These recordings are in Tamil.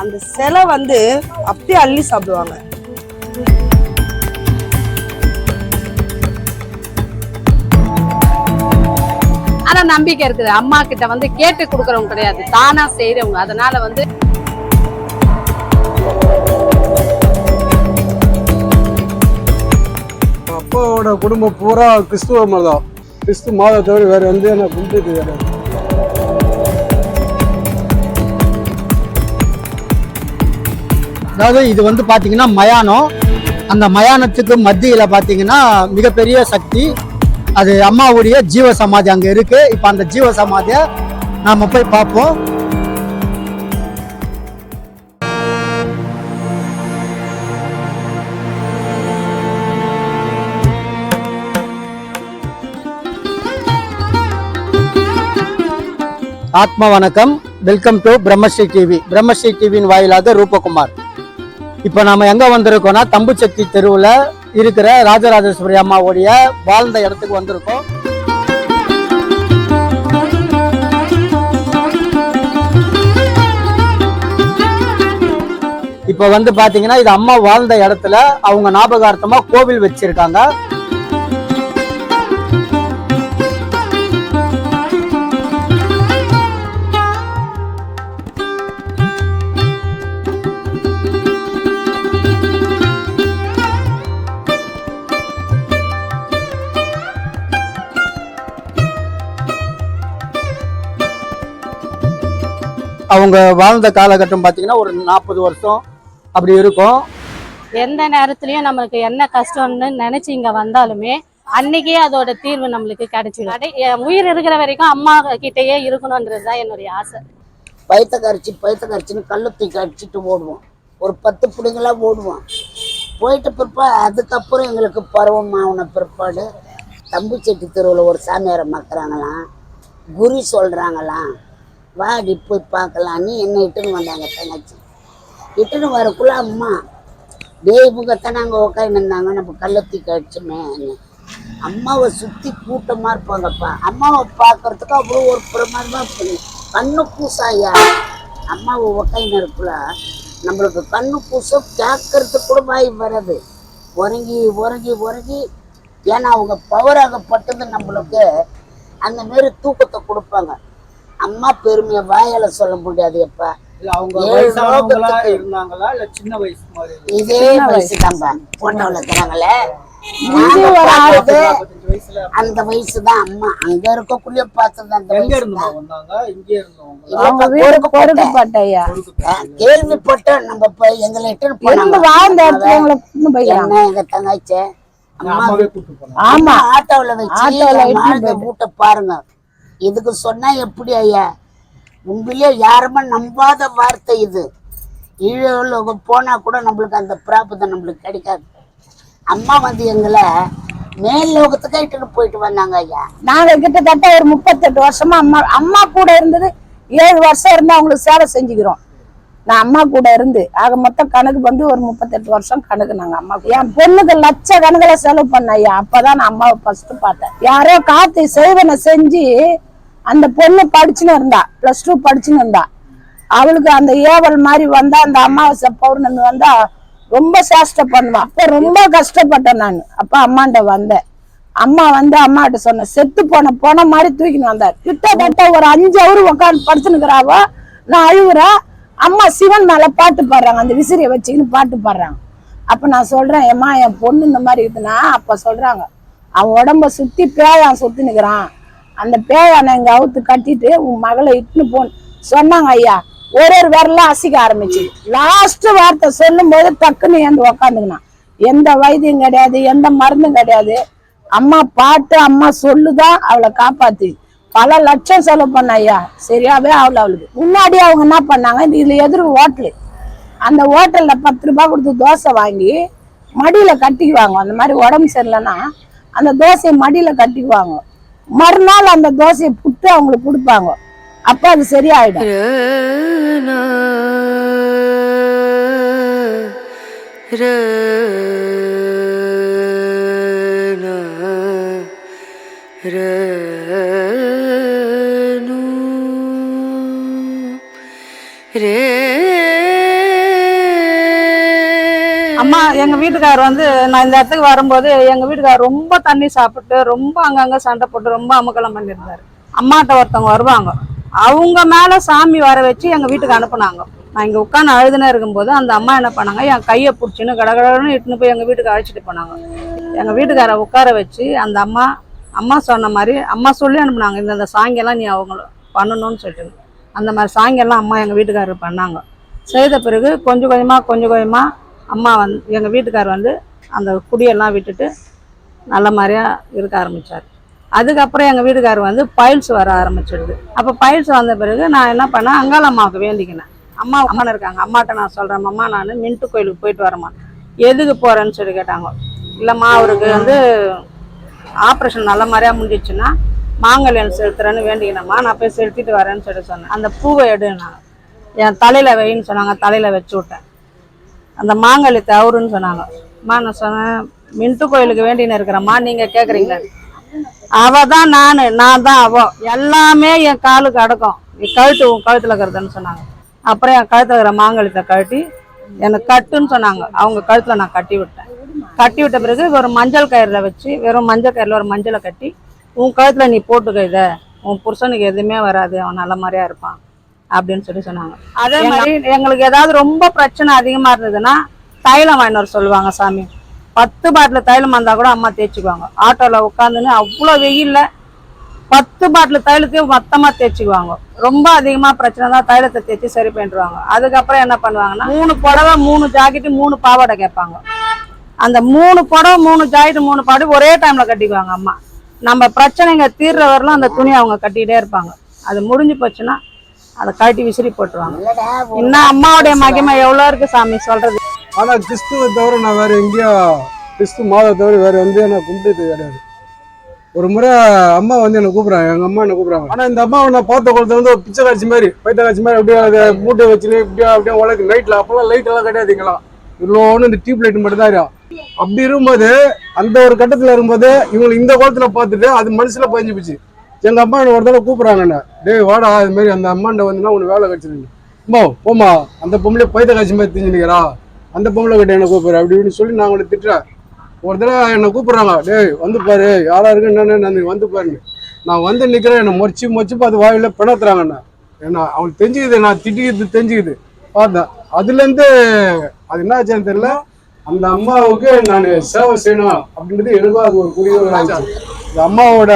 அந்த சிலை வந்து அப்படியே அள்ளி சாப்பிடுவாங்க. ஆனா நம்பிக்கை இருக்குது. அம்மா கிட்ட வந்து கேட்டு கொடுக்கறவங்க கிடையாது. தானா செய்யறவங்க அதனால வந்து அப்பாவோட குடும்பம் பூரா கிறிஸ்துவ மதம். கிறிஸ்து மாதத்தை தவிர வேற எந்த எனக்கு கும்பிட்டு கிடையாது. அதாவது இது வந்து பார்த்தீங்கன்னா மயானம். அந்த மயானத்துக்கு மத்தியில் பார்த்தீங்கன்னா மிகப்பெரிய சக்தி. அது அம்மாவுடைய ஜீவ சமாதி அங்கே இருக்கு. இப்போ அந்த ஜீவ சமாதியை நாம போய் பார்ப்போம். ஆத்ம வணக்கம். Welcome to Brahmasri TV. Brahmasri டிவியின் வாயிலாக ரூபகுமார். இப்போ நம்ம எங்க வந்திருக்கோம்னா தம்புச்சக்தி தெருவில் இருக்கிற ராஜராஜேஸ்வரி அம்மாவுடைய வாழ்ந்த இடத்துக்கு வந்திருக்கோம். இப்போ வந்து பார்த்தீங்கன்னா இது அம்மா வாழ்ந்த இடத்துல அவங்க ஞாபகார்த்தமா கோவில் வச்சிருக்காங்க. அவங்க வாழ்ந்த காலகட்டம் பாத்தீங்கன்னா ஒரு நாற்பது வருஷம் அப்படி இருக்கும். எந்த நேரத்துலயும் நமக்கு என்ன கஷ்டம்னு நினைச்சு இங்க வந்தாலுமே அன்னைக்கே அதோட தீர்வு நம்மளுக்கு கிடைச்சிடும் உயிர் இருக்கிற வரைக்கும் அம்மா கிட்டயே இருக்கணும்ன்றது தான் என்னுடைய ஆசை. பயத்தை கரைச்சி பயத்தை கரைச்சின்னு கல்லை தூக்கி அடிச்சுட்டு ஓடுவோம். ஒரு பத்து பிள்ளைங்களா ஓடுவோம். போயிட்ட பிற்பாடு அதுக்கப்புறம் எங்களுக்கு பருவம் ஆன பிற்பாடு தம்பிச்செட்டி தெருவில் ஒரு சாமியாரை மக்கறாங்களாம் குறி சொல்கிறாங்களாம் வாடி போய் பார்க்கலான்னு என்னை இட்டுன்னு வந்தாங்க தங்கச்சி? இட்டுன்னு வரக்குள்ள அம்மா தெய்வங்கத்தான் நாங்கள் உட்காந்துருந்தாங்க நம்ம கள்ளத்தி தூக்கி அம்மாவை சுற்றி கூட்டமாக இருப்பாங்கப்பா. அம்மாவை பார்க்கறதுக்கு அவ்வளோ ஒரு பிரமாதமாக இருப்பாங்க கண்ணு பூசாயா? அம்மாவை உக்காயின்னு இருக்குல்ல நம்மளுக்கு கண்ணு பூசம் கேட்கறதுக்கு கூட வாய் வராது. உறங்கி உறங்கி உறங்கி ஏன்னா அவங்க பவராகப்பட்டது நம்மளுக்கு. அந்த மாரி தூக்கத்தை கொடுப்பாங்க. அம்மா பெருமையை வாயால சொல்ல முடியாது எப்பா இதே வயசு. தான்பா பொண்ணு தராங்களே நாற்பத்தஞ்சு வயசுல அந்த வயசு தான் அம்மா. அங்க இருக்கக்குள்ளே பார்த்தது அந்த கேள்விப்பட்டோம் நம்ம போய் எங்களை இட்டுன்னு போனாங்க எங்க தங்கச்சி? ஆமா ஆட்டோல வச்சு ஆட்டோல பாருங்க. இதுக்கு சொன்னா எப்படி ஐயா? உண்மையிலே யாருமே நம்பாத வார்த்தை இது. ஈழோல போனா கூட நம்மளுக்கு அந்த பிராபத்தை நம்மளுக்கு கிடைக்காது. அம்மா வந்து எங்களை மேல் லோகத்துக்கு இட்டுன்னு போயிட்டு வந்தாங்க ஐயா. நாங்கள் கிட்டத்தட்ட ஒரு முப்பத்தெட்டு வருஷமா அம்மா அம்மா கூட இருந்தது ஏழு வருஷம் இருந்து அவங்களுக்கு சேவை செஞ்சுக்கிறோம். நான் அம்மா கூட இருந்து ஆக மொத்தம் கணக்கு வந்து ஒரு முப்பத்தெட்டு வருஷம் கணக்கு நாங்க அம்மா என் பொண்ணுக்கு லட்ச கணக்குல செலவு பண்ண ஐயா. அப்பதான் நான் அம்மாவை ஃபர்ஸ்ட் பார்த்தேன். யாரோ காத்து செய்வனை செஞ்சு அந்த பொண்ணு படிச்சுன்னு இருந்தா பிளஸ் டூ படிச்சுன்னு இருந்தா. அவளுக்கு அந்த ஏவல் மாதிரி வந்தா அந்த அமாவாசை பௌர்ணமி வந்தா ரொம்ப சேஷ்டை பண்ணுவான் அப்ப ரொம்ப கஷ்டப்பட்டேன் நான். அப்ப அம்மாண்ட வந்தேன். அம்மா வந்து அம்மாட்ட சொன்ன செத்து போன போன மாதிரி தூக்கின்னு வந்தார். கிட்டத்தட்ட ஒரு அஞ்சு அவரு உட்காந்து படுத்துனுக்குறாவோ நான் அழுகுறா அம்மா சிவன் மேல பாட்டு பாடுறாங்க. அந்த விசிறியை வச்சுக்கின்னு பாட்டு பாடுறாங்க. அப்ப நான் சொல்றேன் ஏம்மா என் பொண்ணு இந்த மாதிரி இருக்குன்னா அப்ப சொல்றாங்க. அவன் உடம்ப சுத்தி பேயான் சுத்தி நிக்கிறான் அந்த பேயானை இங்க அவுத்து கட்டிட்டு உன் மகளை இட்டுன்னு போன்னு. சொன்னாங்க ஐயா. ஒரு ஒரு விரலாம் அசிக்க ஆரம்பிச்சு லாஸ்ட் வார்த்தை சொல்லும் போது டக்குன்னு ஏந்து உக்காந்துக்கினான். எந்த வைத்தியம் கிடையாது எந்த மருந்தும் கிடையாது. அம்மா பாட்டு அம்மா சொல்லுதான் அவளை காப்பாத்தி. பல லட்சம் செலவு பண்ண ஐயா. சரியாவே அவளை அவளுக்கு. முன்னாடி அவங்க என்ன பண்ணாங்க இதுல எதிர் ஹோட்டலு. அந்த ஹோட்டல்ல பத்து ரூபாய் கொடுத்து தோசை வாங்கி மடியில கட்டிக்குவாங்க. அந்த மாதிரி உடம்பு சரியில்லைன்னா அந்த தோசையை மடியில கட்டிக்குவாங்க. மறுநாள் அந்த தோசையை புட்டு அவங்களுக்கு கொடுப்பாங்க. அப்ப அது சரியாயிடும். ரே அம்மா எங்க வீட்டுக்காரர் வந்து நான் இந்த இடத்துக்கு வரும்போது எங்க வீட்டுக்காரர் ரொம்ப தண்ணி சாப்பிட்டு ரொம்ப அங்கங்க சண்டை போட்டு ரொம்ப அமுக்கலம் பண்ணியிருந்தாரு. அம்மாட்ட ஒருத்தவங்க வருவாங்க. அவங்க மேல சாமி வர வச்சு எங்க வீட்டுக்கு அனுப்புனாங்க. நான் இங்க உட்காந்து அழுதுனே இருக்கும்போது அந்த அம்மா என்ன பண்ணாங்க என் கையை பிடிச்சின்னு கடகடன்னு இட்டுன்னு போய் எங்க வீட்டுக்கு அழைச்சிட்டு போனாங்க. எங்க வீட்டுக்கார உட்கார வச்சு அந்த அம்மா அம்மா சொன்ன மாதிரி அம்மா சொல்லி அனுப்புனாங்க இந்த இந்த சாங்கியெல்லாம் நீ அவங்க பண்ணணும்னு சொல்லிட்டு. அந்த மாதிரி சாங்கியெல்லாம் அம்மா எங்க வீட்டுக்காரர் பண்ணாங்க. செய்த பிறகு கொஞ்சம் கொஞ்சமாக கொஞ்சம் கொஞ்சமாக அம்மா வந்து எங்கள் வீட்டுக்கார் வந்து அந்த குடியெல்லாம் விட்டுட்டு நல்ல மாதிரியா இருக்க ஆரம்பித்தார் அதுக்கப்புறம் எங்கள் வீட்டுக்கார் வந்து பைல்ஸ் வர ஆரம்பிச்சிடுது அப்போ பைல்ஸ் வந்த பிறகு நான் என்ன பண்ணேன் அங்காள அம்மாவுக்கு வேண்டிக்கினேன். அம்மா அம்மா இருக்காங்க. அம்மாட்ட நான் சொல்கிறேன் அம்மா நான் மின்ட்டு கோயிலுக்கு போயிட்டு வரேம்மா. எதுக்கு போகிறேன்னு சொல்லி கேட்டாங்க. இல்லைம்மா அவருக்கு வந்து ஆப்ரேஷன் நல்ல மாதிரியா முடிஞ்சிச்சுன்னா மாங்கல்யம் செலுத்துறேன்னு வேண்டிக்கினேம்மா. நான் போய் செலுத்திட்டு வரேன்னு சொல்லி சொன்னேன். அந்த பூவை எடுனாங்க என் தலையில் வைன்னு சொன்னாங்க. தலையில் வச்சு விட்டேன். அந்த மாங்கல் அவருன்னு சொன்னாங்க. அம்மா நான் சொன்னேன் மின்ட்டு கோயிலுக்கு வேண்டின்னு இருக்கிறேம்மா நீங்கள் கேட்குறீங்களே அவ தான் நான் நான் தான் அவ. எல்லாமே என் காலுக்கு அடக்கம். நீ கழுத்து உன் கழுத்தில் இருக்கிறதுன்னு சொன்னாங்க. அப்புறம் என் கழுத்தில் இருக்கிற மாங்கழுத்தை கழட்டி எனக்கு கட்டுன்னு சொன்னாங்க. அவங்க கழுத்தில் நான் கட்டி விட்டேன். கட்டி விட்ட பிறகு ஒரு மஞ்சள் கயிறில் வச்சு வெறும் மஞ்சள் கயிறில் ஒரு மஞ்சளை கட்டி உன் கழுத்தில் நீ போட்டுக்க இதை. உன் புருஷனுக்கு எதுவுமே வராது. அவன் நல்ல மாதிரியா இருப்பான். அப்படின்னு சொல்லி சொன்னாங்க. அதே மாதிரி எங்களுக்கு ஏதாவது ரொம்ப பிரச்சனை அதிகமா இருந்ததுன்னா தைலம் வர சொல்லுவாங்க சாமி. பத்து பாட்டில் தைலம் வந்தா கூட அம்மா தேய்ச்சிக்குவாங்க. ஆட்டோல உட்காந்துன்னு அவ்வளோ வெயில்ல பத்து பாட்டில் தைலத்தையும் மொத்தமா தேய்ச்சிக்குவாங்க. ரொம்ப அதிகமா பிரச்சனை தான் தைலத்தை தேய்ச்சி சரி பண்ணிடுவாங்க. அதுக்கப்புறம் என்ன பண்ணுவாங்கன்னா மூணு புடவை மூணு ஜாக்கெட்டு மூணு பாவாடை கேட்பாங்க. அந்த மூணு புடவை மூணு ஜாக்கெட்டு மூணு பாவாடை ஒரே டைம்ல கட்டிக்குவாங்க அம்மா. நம்ம பிரச்சனைங்க தீர்ற வரலாம் அந்த துணியை அவங்க கட்டிக்கிட்டே இருப்பாங்க. அது முடிஞ்சு போச்சுன்னா அதை கழட்டி விசிறி போட்டுருவாங்க. இன்னும் அம்மாவுடைய மகிமை எவ்வளோ இருக்கு சாமி சொல்றது? ஆனா கிறிஸ்துவை தவிர நான் வேற எங்கேயும் கிறிஸ்து மாதத்தை தவிர வேற எந்த நான் கும்பிட்டது கிடையாது. ஒரு முறை அம்மா வந்து என்னை கூப்பிடுறாங்க எங்க அம்மா என்ன கூப்பிடுறாங்க. ஆனா இந்த அம்மாவை நான் பார்த்த குளத்துல வந்து ஒரு பிச்சை காட்சி மாதிரி பைத்த காட்சி மாதிரி அப்படியே அதை மூட்டை வச்சுன்னு இப்படியே அப்படியே உலக லைட்ல அப்பெல்லாம் லைட் எல்லாம் கிடையாதுங்களா இவ்வளோன்னு இந்த டியூப் லைட் மட்டும் தான் அப்படி இருக்கும்போது அந்த ஒரு கட்டத்துல இருக்கும்போது இவங்களை இந்த குளத்துல பார்த்துட்டு அது மனசுல பதிஞ்சு போச்சு எங்க அம்மா என்ன ஒரு தடவை கூப்பிடுறாங்க என்ன? டேய் வாடா அது மாதிரி அந்த அம்மாண்ட வந்துன்னா உனக்கு வேலை கிடைச்சிருக்கு அம்மா போமா அந்த பொம்பளை பைத்த காய்ச்சி மாதிரி தெரிஞ்சு அந்த பொம்பளை கிட்ட என்ன கூப்பிடுற? அப்படி இப்படின்னு சொல்லி நான் உங்களை திட்டுறேன். ஒரு தடவை என்னை கூப்பிடுறாங்க டேய் வந்து பாரு யாரா இருக்கு என்னன்னு நான் வந்து பாருன்னு. நான் வந்து நிற்கிறேன் என்னை மொச்சு மொச்சு பார்த்து வாயில பிணத்துறாங்கண்ணா என்ன? அவனுக்கு அவங்களுக்கு தெரிஞ்சுக்குது நான் திட்டிக்கிறது தெரிஞ்சுக்குது. பார்த்தேன் அதுலேருந்து அது என்ன ஆச்சுன்னு தெரியல. அந்த அம்மாவுக்கு நான் சேவை செய்யணும் அப்படின்றது எனக்கும் அது ஒரு குறிக்கோள் இந்த அம்மாவோட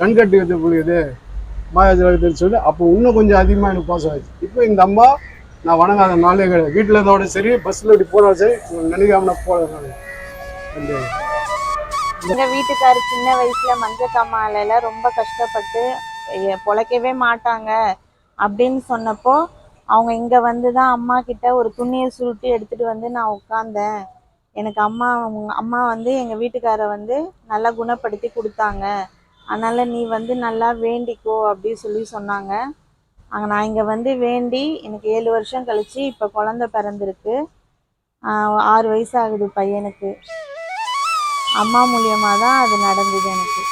கண்கட்டு வைத்த புரியுது மாயாஜலகத்தில் சொல்லி அப்போ இன்னும் கொஞ்சம் அதிகமாக எனக்கு பாசம் ஆயிடுச்சு. இப்போ இந்த அம்மா நான் வணங்காத நாளே கிடையாது. வீட்டில் இருந்தோட சரி பஸ்ஸில் இப்படி போனாலும் சரி இவங்க நினைக்காம நான் போகிறேன் எங்க வீட்டுக்கார் சின்ன வயசுல மஞ்சள் காமாலையில ரொம்ப கஷ்டப்பட்டு பொழைக்கவே மாட்டாங்க. அப்படின்னு சொன்னப்போ அவங்க இங்க வந்து தான் அம்மா கிட்ட ஒரு துணியை சுருட்டி எடுத்துட்டு வந்து நான் உட்காந்தேன் எனக்கு அம்மா அம்மா வந்து எங்க வீட்டுக்காரரை வந்து நல்லா குணப்படுத்தி கொடுத்தாங்க. அதனால் நீ வந்து நல்லா வேண்டிக்கோ அப்படி சொல்லி சொன்னாங்க. அங்கே நான் இங்கே வந்து வேண்டி எனக்கு ஏழு வருஷம் கழித்து இப்போ குழந்தை பிறந்திருக்கு. ஆறு வயசு ஆகுது பையனுக்கு. அம்மா மூலியமாக தான் அது நடந்தது எனக்கு.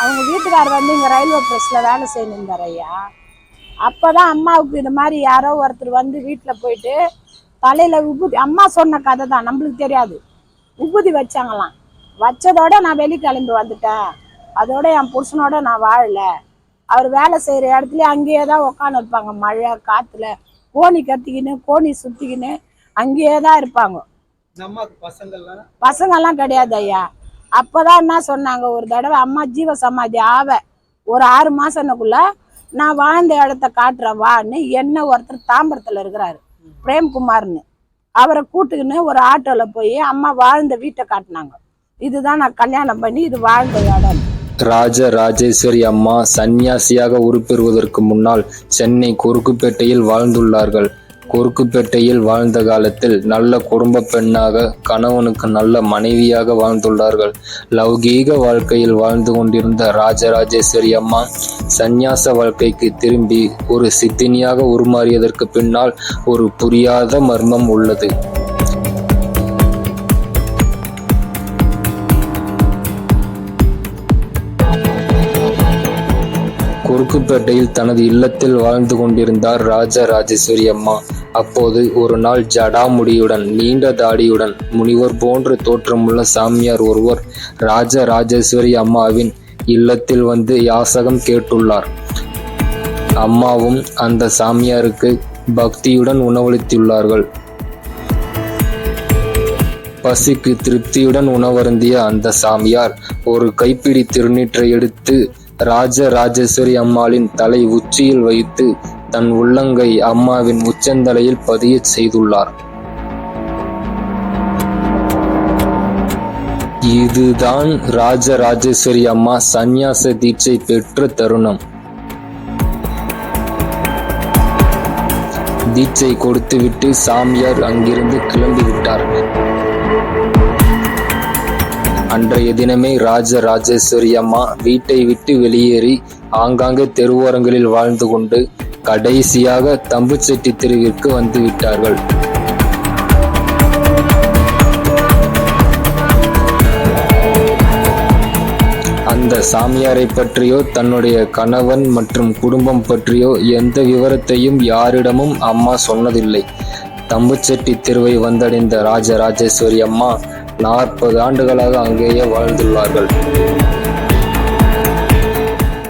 அவங்க வீட்டுக்காரர் வந்து இங்கே ரயில்வே ப்ரெஸ்ஸில் வேலை செய்யணுந்தார் ஐயா. அப்போ தான் அம்மாவுக்கு இந்த மாதிரி யாரோ ஒருத்தர் வந்து வீட்டில் போயிட்டு தலையில் உபுதி அம்மா சொன்ன கதை தான் நம்மளுக்கு தெரியாது. உபுதி வச்சாங்களாம். வச்சதோட நான் வெளி கிளம்பி வந்துட்டேன். அதோட என் புருஷனோட நான் வாழல. அவர் வேலை செய்யற இடத்துல அங்கேயே தான் உட்காந்து இருப்பாங்க மழை காத்துல கோணி கத்திக்கின்னு கோணி சுத்திக்கின்னு அங்கேயே தான் இருப்பாங்க. பசங்கெல்லாம் கிடையாது ஐயா. அப்பதான் என்ன சொன்னாங்க? ஒரு தடவை அம்மா ஜீவ சமாதி ஆவ. ஒரு ஆறு மாசம்னுக்குள்ள நான் வாழ்ந்த இடத்த காட்டுறேன் வான்னு என்ன ஒருத்தர் தாம்பரத்துல இருக்கிறாரு. பிரேம்குமார்னு. அவரை கூட்டுக்கின்னு ஒரு ஆட்டோல போய் அம்மா வாழ்ந்த வீட்டை காட்டினாங்க. இதுதான் நான் கல்யாணம் பண்ணி இது வாழ்ந்த இடம். ராஜ ராஜேஸ்வரி அம்மா சந்நியாசியாக உருப்பெறுவதற்கு முன்னால் சென்னை குறுக்குப்பேட்டையில் வாழ்ந்துள்ளார்கள். குறுக்குப்பேட்டையில் வாழ்ந்த காலத்தில் நல்ல குடும்ப பெண்ணாக கணவனுக்கு நல்ல மனைவியாக வாழ்ந்துள்ளார்கள். லௌகீக வாழ்க்கையில் வாழ்ந்து கொண்டிருந்த ராஜராஜேஸ்வரி அம்மா சந்நியாச வாழ்க்கைக்கு திரும்பி ஒரு சித்தினியாக உருமாறியதற்கு பின்னால் ஒரு புரியாத மர்மம் உள்ளது. குறுக்குப்பேட்டையில் தனது இல்லத்தில் வாழ்ந்து கொண்டிருந்தார் ராஜா ராஜேஸ்வரி அம்மா. அப்போது ஒரு நாள் ஜடாமுடியுடன் நீண்ட தாடியுடன் முனிவர் போன்ற தோற்றமுள்ள சாமியார் ஒருவர் ராஜ ராஜேஸ்வரி அம்மாவின் இல்லத்தில் வந்து யாசகம் கேட்டுள்ளார். அம்மாவும் அந்த சாமியாருக்கு பக்தியுடன் உணவளித்துள்ளார்கள். பசிக்கு திருப்தியுடன் உணவருந்திய அந்த சாமியார் ஒரு கைப்பிடி திருநீற்றை எடுத்து ராஜ ராஜேஸ்வரி அம்மாளின் தலை உச்சியில் வைத்து தன் உள்ளங்கை அம்மாவின் உச்சந்தலையில் பதியச் செய்துள்ளார். இதுதான் ராஜ ராஜேஸ்வரி அம்மா சந்நியாச தீட்சை பெற்ற தருணம். தீட்சை கொடுத்துவிட்டு சாமியார் அங்கிருந்து கிளம்பிவிட்டார். அன்றைய தினமே ராஜ ராஜேஸ்வரி அம்மா வீட்டை விட்டு வெளியேறி ஆங்காங்கே தெருவோரங்களில் வாழ்ந்து கொண்டு கடைசியாக தம்புச்செட்டி தெருவிற்கு வந்து விட்டார்கள். அந்த சாமியாரை பற்றியோ தன்னுடைய கணவன் மற்றும் குடும்பம் பற்றியோ எந்த விவரத்தையும் யாரிடமும் அம்மா சொன்னதில்லை. தம்புச்செட்டி தெருவை வந்தடைந்த ராஜராஜேஸ்வரி அம்மா நாற்பது ஆண்டுகளாக அங்கேயே வாழ்ந்துள்ளார்கள்.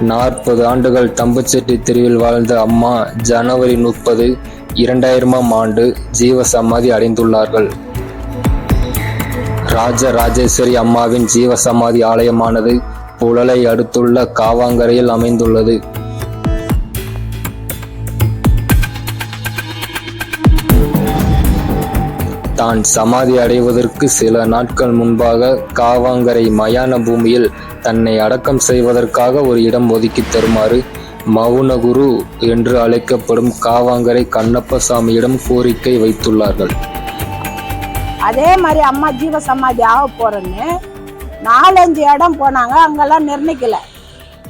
நாற்பது ஆண்டுகள் தம்புச்செட்டி தெருவில் வாழ்ந்த அம்மா ஜனவரி முப்பது இரண்டாயிரமாம் ஆண்டு ஜீவ சமாதி அடைந்துள்ளார்கள். ராஜ ராஜேஸ்வரி அம்மாவின் ஜீவ சமாதி ஆலயமானது புழலை அடுத்துள்ள காவாங்கரையில் அமைந்துள்ளது. தான் சமாதி அடைவதற்கு சில நாட்கள் முன்பாக காவாங்கரை மயான பூமியில் தன்னை அடக்கம் செய்வதற்காக ஒரு இடம் ஒதுக்கி தருமாறு மவுனகுரு என்று அழைக்கப்படும் காவாங்கரை கண்ணப்பசாமியிடம் கோரிக்கை வைத்துள்ளார்கள். அதே மாதிரி அம்மா ஜீவ சமாதி ஆக போறேன்னு நாலஞ்சு இடம் போனாங்க அங்கெல்லாம் நிர்ணயிக்கல.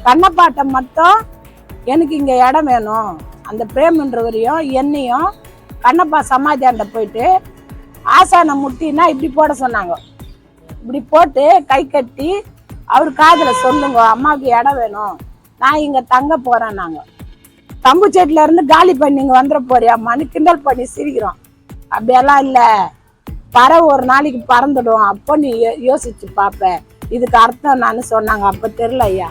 கண்ணப்பாட்டை மட்டும் எனக்கு இங்க இடம் வேணும். அந்த பிரேம்ன்றவரையும் என்னையும் கண்ணப்பா சமாதியாண்ட போயிட்டு ஆசானை முட்டினா இப்படி போட சொன்னாங்க. இப்படி போட்டு கை கட்டி அவர் காதில் சொல்லுங்க அம்மாவுக்கு இடம் வேணும். நான் இங்கே தங்க நாங்கள் தம்பு செட்டில இருந்து காலி பண்ணி இங்கே வந்துட போறியாம்மான்னு கிண்டல் பண்ணி சிரிக்கிறோம். அப்படியெல்லாம் இல்லை. பறவை ஒரு நாளைக்கு பறந்துடும். அப்போ நீ யோ- யோசிச்சு பார்ப்ப இதுக்கு அர்த்தம் நான் சொன்னாங்க. அப்போ தெரியல ஐயா.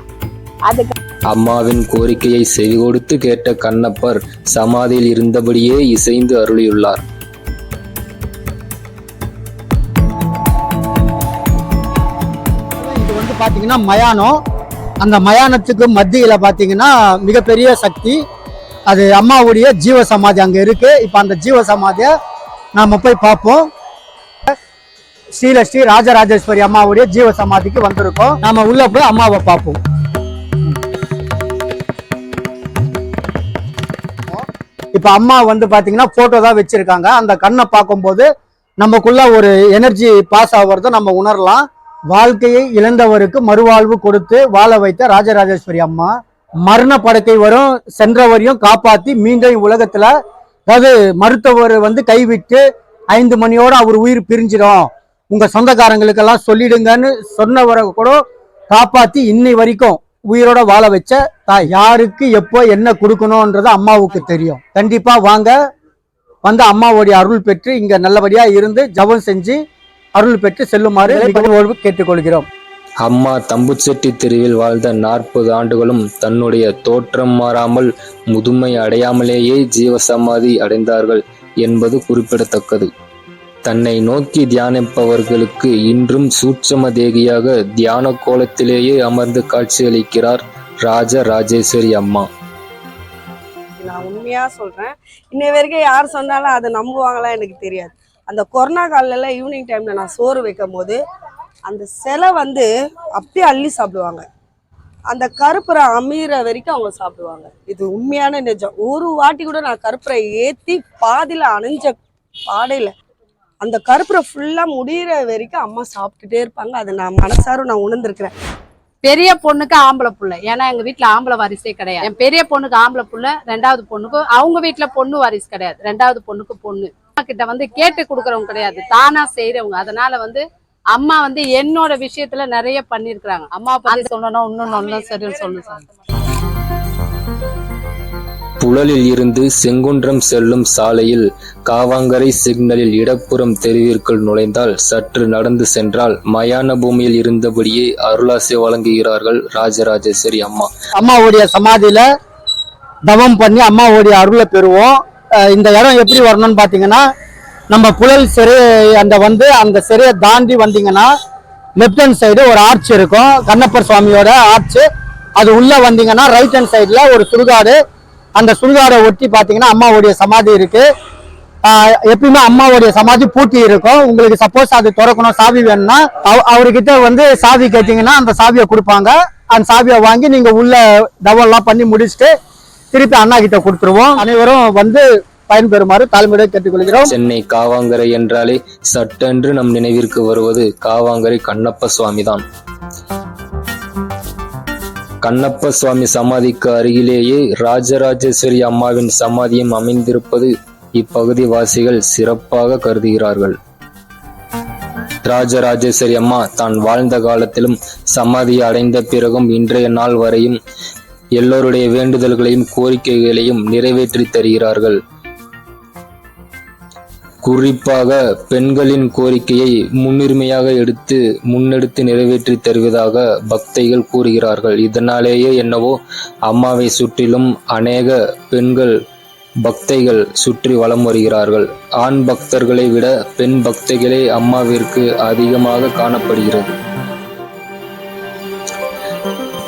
அதுக்கு அம்மாவின் கோரிக்கையை செவிகொடுத்து கேட்ட கண்ணப்பர் சமாதியில் இருந்தபடியே இசைந்து அருளியுள்ளார். பார்த்தீங்கன்னா மயானம். அந்த மயானத்துக்கு மத்தியில் பார்த்தீங்கன்னா மிகப்பெரிய சக்தி. அது அம்மாவுடைய ஜீவ சமாதி அங்கே இருக்குது இப்போ அந்த ஜீவ சமாதியை நாம போய் பார்ப்போம். ஸ்ரீலஸ்ரீ ராஜராஜேஸ்வரி அம்மாவுடைய ஜீவ சமாதிக்கு வந்திருக்கோம். நாம உள்ள போய் அம்மாவை பார்ப்போம். இப்ப அம்மா வந்து பாத்தீங்கன்னா போட்டோ தான் வச்சிருக்காங்க. அந்த கண்ணை பார்க்கும்போது நமக்குள்ள ஒரு எனர்ஜி பாஸ் ஆகுறத நம்ம உணரலாம். வாழ்க்கையை இழந்தவருக்கு மறுவாழ்வு கொடுத்து வாழ வைத்த ராஜராஜேஸ்வரி அம்மா மரண படத்தை வரும் சென்றவரையும் காப்பாத்தி மீண்டும் உலகத்துல அதாவது மருத்துவர் வந்து கைவிட்டு ஐந்து மணியோட அவர் உயிர் பிரிஞ்சிடும். உங்க சொந்தக்காரங்களுக்கெல்லாம் சொல்லிடுங்கன்னு சொன்னவரை கூட காப்பாத்தி இன்னை வரைக்கும் உயிரோட வாழ வச்ச தாய் யாருக்கு எப்போ என்ன கொடுக்கணும்ன்றது அம்மாவுக்கு தெரியும். கண்டிப்பா வாங்க. வந்து அம்மாவுடைய அருள் பெற்று இங்க நல்லபடியா இருந்து ஜெபம் செஞ்சு அருள் பெற்று செல்லுமாறு கேட்டுக்கொள்கிறோம். அம்மா தம்புச்செட்டி தெருவில் வாழ்ந்த நாற்பது ஆண்டுகளும் தன்னுடைய தோற்றம் மாறாமல் முதுமை அடையாமலேயே ஜீவசமாதி அடைந்தார்கள் என்பது குறிப்பிடத்தக்கது. தன்னை நோக்கி தியானிப்பவர்களுக்கு இன்றும் சூட்சம தேகியாக தியான கோலத்திலேயே அமர்ந்து காட்சியளிக்கிறார் ராஜ ராஜேஸ்வரி அம்மா. நான் உண்மையா சொல்றேன். இன்னை வரைக்கும் யார் சொன்னாலும் அதை நம்புவாங்களா எனக்கு தெரியாது. அந்த கொரோனா காலில ஈவினிங் டைமில் நான் சோறு வைக்கும் போது அந்த சிலை வந்து அப்படியே அள்ளி சாப்பிடுவாங்க. அந்த கருப்பரை அமீற வரைக்கும் அவங்க சாப்பிடுவாங்க. இது உண்மையான நிஜம். ஒரு வாட்டி கூட நான் கருப்பரை ஏற்றி பாதியில் அணைஞ்ச பாடையில் அந்த கருப்பரை ஃபுல்லாக முடியிற வரைக்கும் அம்மா சாப்பிட்டுட்டே இருப்பாங்க. அதை நான் மனசாரும் நான் உணர்ந்திருக்கிறேன். பெரிய பொண்ணுக்கு ஆம்பளை புள்ள. ஏன்னா எங்க வீட்ல ஆம்பளை வாரிசே கிடையாது. என் பெரிய பொண்ணுக்கு ஆம்பளை புள்ள ரெண்டாவது பொண்ணுக்கு அவங்க வீட்ல பொண்ணு வாரிசு கிடையாது. ரெண்டாவது பொண்ணுக்கு பொண்ணு. அம்மா கிட்ட வந்து கேட்டு கொடுக்கறவங்க கிடையாது. தானா செய்யறவங்க அதனால வந்து அம்மா வந்து என்னோட விஷயத்துல நிறைய பண்ணிருக்காங்க அம்மா பத்தி சொல்லணும் இன்னும் நல்லா சரின்னு சொல்லு சார் புழலில் இருந்து செங்குன்றம் செல்லும் சாலையில் காவாங்கரை சிக்னலில் இடப்புறம் தெருவிற்குள் நுழைந்தால் சற்று நடந்து சென்றால் மயான பூமியில் இருந்தபடியே அருளாசி வழங்குகிறார்கள் ராஜராஜேஸ்வரி அம்மா. அம்மாவுடைய சமாதியில தவம் பண்ணி அம்மாவுடைய அருளை பெறுவோம். இந்த இடம் எப்படி வரணும்னு பாத்தீங்கன்னா நம்ம புழல் சிறை அந்த வந்து அந்த சிறையை தாண்டி வந்தீங்கன்னா லெஃப்ட் ஹேண்ட் சைடு ஒரு ஆர்ச் இருக்கும். கண்ணப்பர் சுவாமியோட ஆர்ச் அது உள்ள வந்தீங்கன்னா ரைட் ஹேண்ட் சைடுல ஒரு சுடுகாடு அந்த சுடுகாடை ஒட்டி பார்த்தீங்கன்னா அம்மாவுடைய சமாதி இருக்கு. எப்பயுமே அம்மாவுடைய சமாதி பூட்டி இருக்கும். உங்களுக்கு சப்போஸ் அது திறக்கணும் சாவி வேணும்னா அவ- அவர்கிட்ட வந்து சாவி கேட்டீங்கன்னா அந்த சாவியை கொடுப்பாங்க. அந்த சாவியை வாங்கி நீங்க உள்ள டவல்லாம் பண்ணி முடிச்சுட்டு திருப்பி அண்ணா கிட்ட கொடுத்துருவோம். அனைவரும் வந்து பயன்பெறுமாறு தாழ்மையோட கேட்டுக்கொள்கிறோம். சென்னை காவாங்கரை என்றாலே சட்டென்று நம் நினைவிற்கு வருவது காவாங்கரை கண்ணப்ப சுவாமிதான். கண்ணப்ப சுவாமி சமாதிக்கு அருகிலேயே ராஜராஜேஸ்வரி அம்மாவின் சமாதியும் அமைந்திருப்பது இப்பகுதி வாசிகள் சிறப்பாக கருதுகிறார்கள். ராஜராஜேஸ்வரி அம்மா தான் வாழ்ந்த காலத்திலும் சமாதியை அடைந்த பிறகும் இன்றைய நாள் வரையும் எல்லோருடைய வேண்டுதல்களையும் கோரிக்கைகளையும் நிறைவேற்றி தருகிறார்கள். குறிப்பாக பெண்களின் கோரிக்கையை முன்னுரிமையாக எடுத்து முன்னெடுத்து நிறைவேற்றி தருவதாக பக்தைகள் கூறுகிறார்கள். இதனாலேயே என்னவோ அம்மாவை சுற்றிலும் அநேக பெண்கள் பக்தைகள் சுற்றி வலம் வருகிறார்கள். ஆண் பக்தர்களை விட பெண் பக்தைகளே அம்மாவிற்கு அதிகமாக காணப்படுகிறது.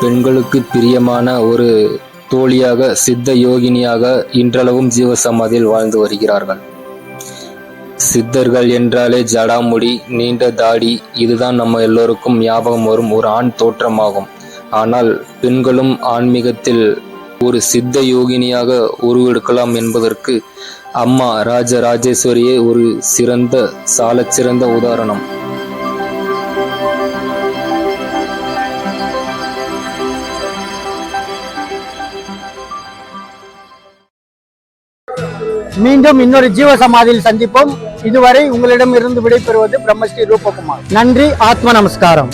பெண்களுக்கு பிரியமான ஒரு தோழியாக சித்த யோகினியாக இன்றளவும் ஜீவசமாதியில் வாழ்ந்து வருகிறார்கள். சித்தர்கள் என்றாலே ஜடாமுடி நீண்ட தாடி இதுதான் நம்ம எல்லோருக்கும் ஞாபகம் வரும் ஒரு ஆண் தோற்றமாகும். ஆனால் பெண்களும் ஆன்மீகத்தில் ஒரு சித்த யோகினியாக உருவெடுக்கலாம் என்பதற்கு அம்மா ராஜராஜேஸ்வரியே ஒரு சிறந்த சாலச்சிறந்த உதாரணம். மீண்டும் இன்னொரு ஜீவ சமாதியில் சந்திப்போம். இதுவரை உங்களிடம் இருந்து விடைபெறுவது பிரம்மஸ்ரீ ரூபகுமார். நன்றி ஆத்ம நமஸ்காரம்.